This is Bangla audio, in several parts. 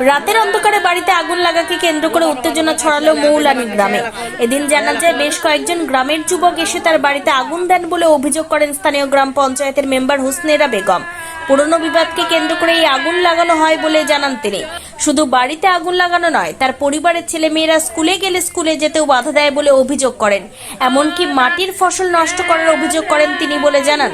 রাতের অন্ধকারে বাড়িতে আগুন লাগাকে কেন্দ্র করে উত্তেজনা ছড়ালো মৌলানি গ্রামে। এদিন জানা যায়, বেশ কয়েকজন গ্রামের যুবক এসে তার বাড়িতে আগুন দেন বলে অভিযোগ করেন স্থানীয় গ্রাম পঞ্চায়েতের মেম্বার হুসনেরা বেগম। পুরনো বিবাদকে কেন্দ্র করে এই আগুন লাগানো হয় বলে জানান তিনি। শুধু বাড়িতে আগুন লাগানো নয়, তার পরিবারের ছেলে মেয়েরা স্কুলে গেলে স্কুলে যেতেও বাধা দেয় বলে অভিযোগ করেন। এমনকি মাটির ফসল নষ্ট করার অভিযোগ করেন তিনি বলে জানান।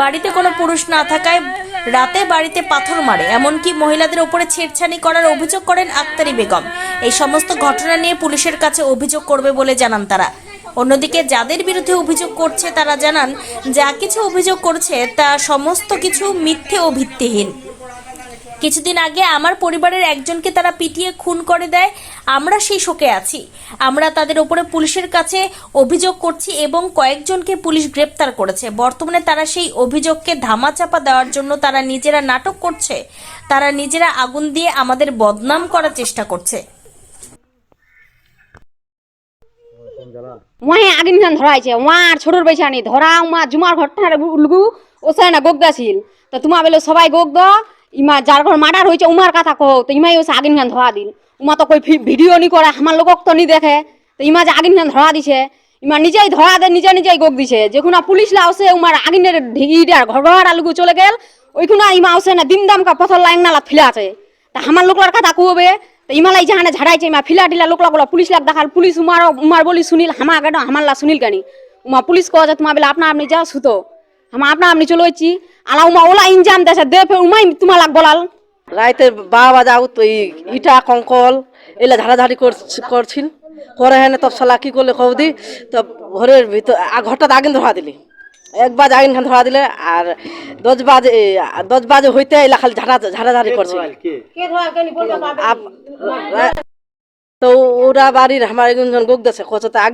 বাড়িতে কোনো পুরুষ না থাকায় রাতে বাড়িতে পাথর মারে, এমনকি মহিলাদের ওপরে ছেড়ছানি করার অভিযোগ করেন আক্তারি বেগম। এই সমস্ত ঘটনা নিয়ে পুলিশের কাছে অভিযোগ করবে বলে জানান তারা। অন্যদিকে যাদের বিরুদ্ধে অভিযোগ করছে তারা জানান, যা কিছু অভিযোগ করছে তা সমস্ত কিছু মিথ্যে ও ভিত্তিহীন। কিছুদিন আগে আমার পরিবারের একজনকে তারা পিটিয়ে খুন করে দেয়। আমরা সেই শোকে আছি। আমরা তাদের উপরে পুলিশের কাছে অভিযোগ করছি এবং কয়েকজনকে পুলিশ গ্রেপ্তার করেছে। বর্তমানে তারা সেই অভিযোগকে ধামাচাপা দেওয়ার জন্য তারা নিজেরা নাটক করছে। তারা নিজেরা আগুন দিয়ে আমাদের বদনাম করার চেষ্টা করছে। ওয়াহে আগিন খান ধরাইছে। ওয়ার ছোটর বেছানি ধরা উমা জুমার ঘটনা উলগু ওসে না গোগদাছিল তো তোমা বেলে সবাই গোগ দ। ইমা যার ঘর মার্ডার হয়েছে, উমার কথা কহ তো ইমাই ওসে আগিন খান ধরা দিল। উমা তো কই ভিডিও নি করে, আমার লোকক তো নি দেখে। তো ইমা যে আগিন খান ধরা দিছে, ইমা নিজেই ধরা দে, নিজে নিজেই গোগ দিছে। যখন পুলিশ লা ওসে উমার আগিনের ঢিগিটার ঘর ঘর আলগু চলে গেল, ওইখানে ইমা ওসে না দিন দাম কা পথর লাইন নালা ফিলা আছে। তা আমার লোকলার কথা কুবে তো ইমালাই জাহানে ঝাড়াইছে, ইমা ফিলা টিলা লোকলা গুলা পুলিশ লাগ দেখাল। পুলিশ উমার উমার বলি শুনিল, হামা আগে হামার লা শুনিল কানি উমা পুলিশ কয় যে তোমার বেলা আপনা আপনি যাও সুতো। হামা আপনা আপনি চলে আলা উমা ওলা ইনজাম দেশে দে ফের উমাই তোমার লাগ বলাল রাইতে বা বাজা উত ওই ইটা কঙ্কল এলে ঝাড়াঝাড়ি করছ- করছিল করে হেনে তো শালা কি করলে কবদি তো ঘরের ভিতর আ- ঘরটা আগুন ধরা দিলি। এক বাজ আগুন খান ধরা দিলে আর দশ বাজে দশ বাজে হইতে এলা খালি ঝাড়া ঝাড়াঝাড়ি করছিল। তো ওরা বাড়ির আমার একজন গোগ দেশে কত আগে